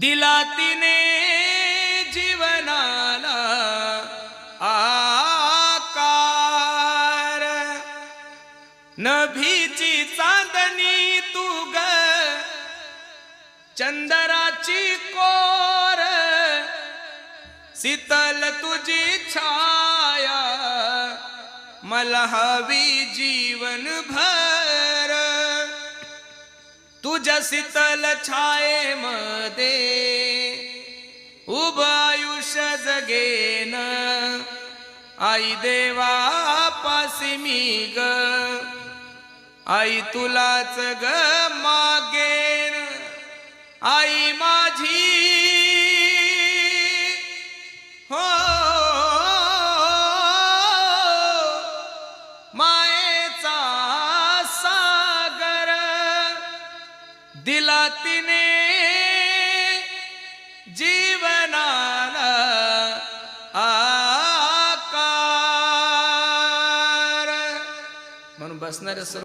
दिला तिने जीवनाला आकार. नभीची चांदणी तू ग चंदराची कोर. शीतल तुझी छाया मला हवी जीवन भर तुझ्या शीतल छाये छायेमध्ये उभ आयुष्य जगेन। आई देवा पासी मी ग आई तुलाच ग मागे। दिला तिने जीवनाला आकार. म्हणून बसणारे सर्व